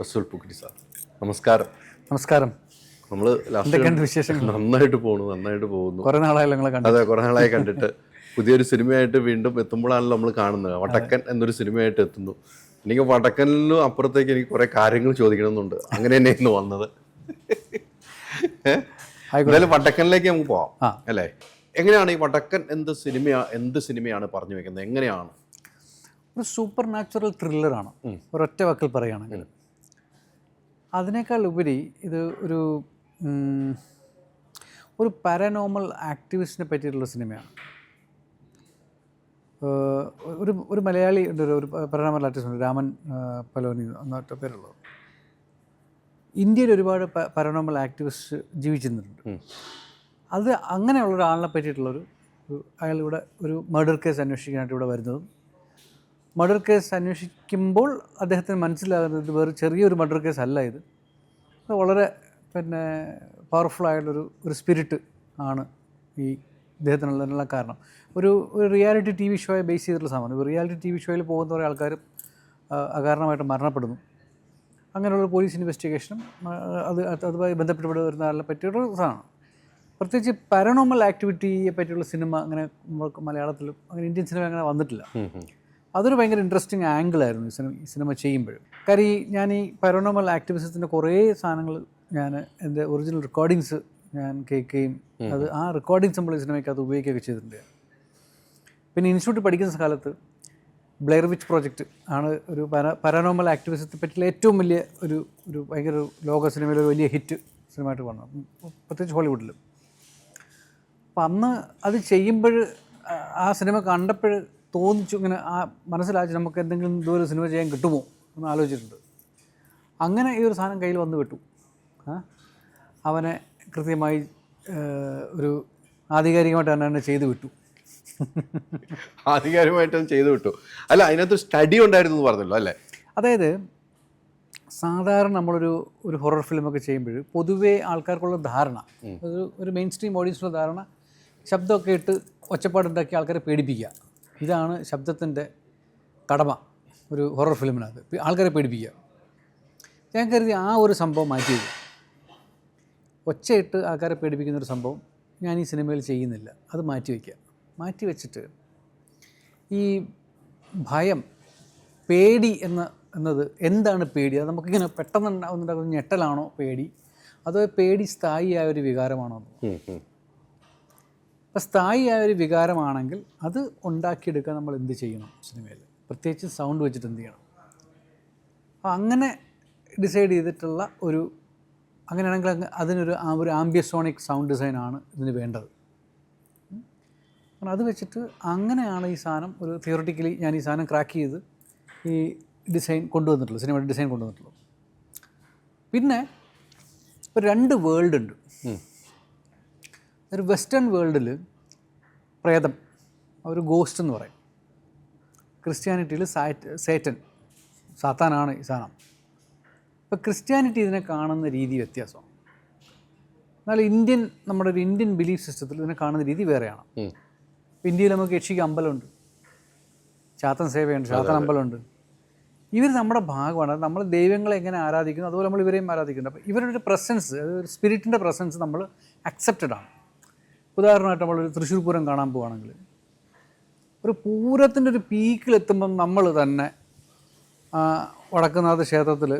റസൂൽ പുക്കിരി സാർ. നമസ്കാരം. നമസ്കാരം. നമ്മൾ എന്തൊക്കെയുണ്ട് വിശേഷങ്ങൾ? നന്നായിട്ട് പോകുന്നു നന്നായിട്ട് പോകുന്നു. കുറെ നാളായി നിങ്ങളെ കണ്ടു അതെ കുറെ നാളായി കണ്ടിട്ട്. പുതിയൊരു സിനിമയായിട്ട് വീണ്ടും എത്തുമ്പോഴാണല്ലോ നമ്മൾ കാണുന്നത്. വടക്കൻ എന്നൊരു സിനിമയായിട്ട് എത്തുന്നു. എനിക്ക് വടക്കനിലും അപ്പുറത്തേക്ക് എനിക്ക് കുറെ കാര്യങ്ങൾ ചോദിക്കണമെന്നുണ്ട്. അങ്ങനെ തന്നെ ഇന്ന് വന്നത്? എന്തായാലും വടക്കനിലേക്ക് നമുക്ക് പോവാം അല്ലേ? എങ്ങനെയാണ് ഈ വടക്കൻ എന്ത് സിനിമയാ എന്ത് സിനിമയാണ് പറഞ്ഞു വെക്കുന്നത്? എങ്ങനെയാണ്? ഒരു സൂപ്പർ നാച്ചുറൽ ത്രില്ലറാണ് ഒരൊറ്റ വാക്കിൽ പറയുകയാണെങ്കിൽ. അതിനേക്കാൾ ഉപരി ഇത് ഒരു ഒരു പാരനോമൽ ആക്ടിവിസ്റ്റിനെ പറ്റിയിട്ടുള്ള സിനിമയാണ്. ഒരു ഒരു മലയാളി ഉണ്ട് ഒരു- പാരനോമൽ ആർട്ടിസ്റ്റ് ഉണ്ട് രാമൻ പലോനി എന്നൊറ്റ പേരുള്ളത്. ഇന്ത്യയിൽ ഒരുപാട് പാരനോമൽ ആക്ടിവിസ്റ്റ് ജീവിച്ചിരുന്നുണ്ട് അത് അങ്ങനെയുള്ള ഒരാളിനെ പറ്റിയിട്ടുള്ളൊരു ഒരു- ഇവിടെ ഒരു മർഡർ കേസ് അന്വേഷിക്കാനായിട്ട് ഇവിടെ വരുന്നതും മർഡർ കേസ് അന്വേഷിക്കുമ്പോൾ അദ്ദേഹത്തിന് മനസ്സിലാകുന്നത് വേറെ ചെറിയൊരു മർഡർ കേസ് അല്ല ഇത്. വളരെ പിന്നെ പവർഫുൾ ആയിട്ടുള്ളൊരു ഒരു സ്പിരിറ്റ് ആണ് ഈ ഇദ്ദേഹത്തിനുള്ളതിനുള്ള കാരണം. ഒരു ഒരു റിയാലിറ്റി ടി വി ഷോയെ ബേസ് ചെയ്തിട്ടുള്ള സാധനം. റിയാലിറ്റി ടി വി ഷോയിൽ പോകുന്ന കുറേ ആൾക്കാരും ആ, അകാരണമായിട്ട് മരണപ്പെടുന്നു. അങ്ങനെയുള്ള പോലീസ് ഇൻവെസ്റ്റിഗേഷനും അത് അത് അതുമായി ബന്ധപ്പെട്ട് വരുന്ന ആളെ പറ്റിയുള്ള സാധനം. പ്രത്യേകിച്ച് പാരനോമൽ ആക്ടിവിറ്റിയെ പറ്റിയുള്ള സിനിമ അങ്ങനെ മലയാളത്തിലും അങ്ങനെ ഇന്ത്യൻ സിനിമ അങ്ങനെ വന്നിട്ടില്ല. അതൊരു ഭയങ്കര ഇൻട്രസ്റ്റിംഗ് ആംഗിളായിരുന്നു ഈ സിനിമ ഈ സിനിമ ചെയ്യുമ്പോഴും. കാര്യം ഈ ഞാൻ ഈ പരോണമൽ ആക്ടിവിസത്തിന്റെ കുറേ സാധനങ്ങൾ ഞാൻ എന്റെ ഒറിജിനൽ റെക്കോർഡിങ്സ് ഞാൻ കേൾക്കുകയും അത് ആ റെക്കോർഡിങ്സ് നമ്മൾ ഈ സിനിമയ്ക്കകത്ത് ഉപയോഗിക്കുകയൊക്കെ ചെയ്തിട്ടുണ്ട്. പിന്നെ ഇൻസ്റ്റിറ്റ്യൂട്ട് പഠിക്കുന്ന കാലത്ത് ബ്ലെയർ വിച്ച് പ്രോജക്റ്റ് ആണ് ഒരു പരാനോമൽ ആക്ടിവിസത്തെ പറ്റിയുള്ള ഏറ്റവും വലിയ ഒരു ഒരു ഭയങ്കര ഒരു ലോക സിനിമയിലെ ഒരു വലിയ ഹിറ്റ് സിനിമയായിട്ട് വന്നു. പ്രത്യേകിച്ച് ഹോളിവുഡിലും. അപ്പം അന്ന് അത് ചെയ്യുമ്പോൾ ആ സിനിമ കണ്ടപ്പോൾ തോന്നിച്ചു. ഇങ്ങനെ ആ മനസ്സിലാക്കി നമുക്ക് എന്തെങ്കിലും ഇതുപോലെ സിനിമ ചെയ്യാൻ കിട്ടുമോ എന്ന് ആലോചിച്ചിട്ടുണ്ട്. അങ്ങനെ ഈ ഒരു സാധനം കയ്യിൽ വന്ന് കിട്ടും അവനെ കൃത്യമായി ഒരു ആധികാരികമായിട്ട് തന്നെ തന്നെ ചെയ്തു വിട്ടു. ആധികാരികമായിട്ട് ചെയ്തു വിട്ടു. അല്ല അതിനകത്ത് സ്റ്റഡി ഉണ്ടായിരുന്നു എന്ന് പറഞ്ഞല്ലോ അല്ലേ? അതായത് സാധാരണ നമ്മളൊരു ഒരു ഹൊറർ ഫിലിമൊക്കെ ചെയ്യുമ്പോൾ പൊതുവേ ആൾക്കാർക്കുള്ള ധാരണ ഒരു ഒരു മെയിൻ സ്ട്രീം ഓഡിയൻസിനുള്ള ധാരണ ശബ്ദമൊക്കെ ഇട്ട് ഒച്ചപ്പാടുണ്ടാക്കി ആൾക്കാരെ പേടിപ്പിക്കുക. ഇതാണ് ശബ്ദത്തിന്റെ കടമ ഒരു ഹൊറർ ഫിലിമിനകത്ത്. ആൾക്കാരെ പേടിപ്പിക്കുക ഞാൻ കരുതി ആ ഒരു സംഭവം മാറ്റി വയ്ക്കും ഒച്ചയിട്ട് ആൾക്കാരെ പേടിപ്പിക്കുന്ന ഒരു സംഭവം ഞാൻ ഈ സിനിമയിൽ ചെയ്യുന്നില്ല. അത് മാറ്റി വയ്ക്കുക മാറ്റി വെച്ചിട്ട് ഈ ഭയം പേടി എന്ന എന്നത് എന്താണ് പേടി? അത് നമുക്കിങ്ങനെ പെട്ടെന്ന് ഉണ്ടാകുന്നുണ്ടാകുന്ന ഞെട്ടലാണോ പേടി? അതോ പേടി സ്ഥായിയായ ഒരു വികാരമാണോ. അപ്പോൾ സ്ഥായിയായ ഒരു വികാരമാണെങ്കിൽ അത് ഉണ്ടാക്കിയെടുക്കാൻ നമ്മൾ എന്ത് ചെയ്യണം സിനിമയിൽ? പ്രത്യേകിച്ച് സൗണ്ട് വെച്ചിട്ട് എന്ത് ചെയ്യണം? അപ്പോൾ അങ്ങനെ ഡിസൈഡ് ചെയ്തിട്ടുള്ള ഒരു അങ്ങനെയാണെങ്കിൽ അങ്ങ് അതിനൊരു ഒരു ആംബിയസോണിക് സൗണ്ട് ഡിസൈനാണ് ഇതിന് വേണ്ടത്. അത് വെച്ചിട്ട് അങ്ങനെയാണ് ഈ സാധനം ഒരു തിയോറിറ്റിക്കലി ഞാൻ ഈ സാധനം ക്രാക്ക് ചെയ്ത് ഈ ഡിസൈൻ കൊണ്ടുവന്നിട്ടുള്ളൂ സിനിമയുടെ ഡിസൈൻ കൊണ്ടുവന്നിട്ടുള്ളൂ പിന്നെ ഒരു രണ്ട് വേൾഡ് ഉണ്ട്. ഒരു വെസ്റ്റേൺ വേൾഡിൽ പ്രേതം ഒരു ഗോസ്റ്റ് എന്ന് പറയും. ക്രിസ്ത്യാനിറ്റിയിൽ സാറ്റ് സേറ്റൻ സാത്താനാണ് ഈ സാധനം. ഇപ്പോൾ ക്രിസ്ത്യാനിറ്റി ഇതിനെ കാണുന്ന രീതി വ്യത്യാസമാണ്. എന്നാൽ ഇന്ത്യൻ നമ്മുടെ ഒരു ഇന്ത്യൻ ബിലീഫ് സിസ്റ്റത്തിൽ ഇതിനെ കാണുന്ന രീതി വേറെയാണ്. ഇന്ത്യയിൽ നമുക്ക് യക്ഷിക്ക് അമ്പലമുണ്ട്. ചാത്തൻ സേവയുണ്ട് ചാത്തൻ അമ്പലമുണ്ട്. ഇവർ നമ്മുടെ ഭാഗമാണ്. നമ്മൾ ദൈവങ്ങളെ എങ്ങനെ ആരാധിക്കുന്നു അതുപോലെ നമ്മൾ ഇവരെയും ആരാധിക്കുന്നുണ്ട്. അപ്പോൾ ഇവരുടെ ഒരു പ്രസൻസ് ഒരു സ്പിരിറ്റിന്റെ പ്രസൻസ് നമ്മൾ അക്സെപ്റ്റഡ് ആണ്. ഉദാഹരണമായിട്ട് നമ്മളൊരു തൃശ്ശൂർ പൂരം കാണാൻ പോവുകയാണെങ്കിൽ ഒരു പൂരത്തിന്റെ ഒരു പീക്കിലെത്തുമ്പം നമ്മൾ തന്നെ വടക്കുന്നാഥ ക്ഷേത്രത്തിൽ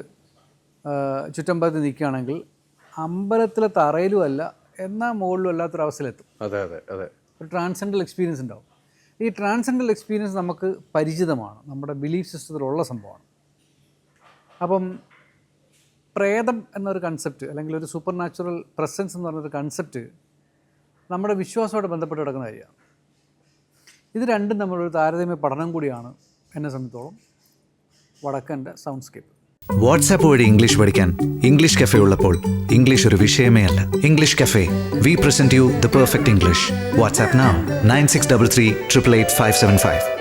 ചുറ്റമ്പലത്തിൽ നിൽക്കുകയാണെങ്കിൽ അമ്പലത്തിലെ തറയിലും അല്ല എന്നാൽ മുകളിലും അല്ലാത്തൊരവസ്ഥയിലെത്തും അതെ അതെ അതെ. ഒരു ട്രാൻസെൻഡൽ എക്സ്പീരിയൻസ് ഉണ്ടാവും. ഈ ട്രാൻസെൻഡൽ എക്സ്പീരിയൻസ് നമുക്ക് പരിചിതമാണ്. നമ്മുടെ ബിലീഫ് സിസ്റ്റത്തിലുള്ള സംഭവമാണ്. അപ്പം പ്രേതം എന്നൊരു കൺസെപ്റ്റ് അല്ലെങ്കിൽ ഒരു സൂപ്പർ നാച്ചുറൽ പ്രസൻസ് എന്ന് പറഞ്ഞൊരു കൺസെപ്റ്റ് നമ്മുടെ വിശ്വാസമായിട്ട് ബന്ധപ്പെട്ട് കിടക്കുന്ന കാര്യമാണ്. ഇത് രണ്ടും നമ്മളൊരു താരതമ്യ പഠനം കൂടിയാണ് എന്നെ സംബന്ധിച്ചോളം വടക്കന്റെ സൗണ്ട്സ്കേപ്പ്. വാട്സാപ്പ് വഴി ഇംഗ്ലീഷ് പഠിക്കാൻ ഇംഗ്ലീഷ് കഫേ ഉള്ളപ്പോൾ ഇംഗ്ലീഷ് ഒരു വിഷയമേ അല്ല. English cafe we present you the perfect English WhatsApp nine six double three triple eight five seven five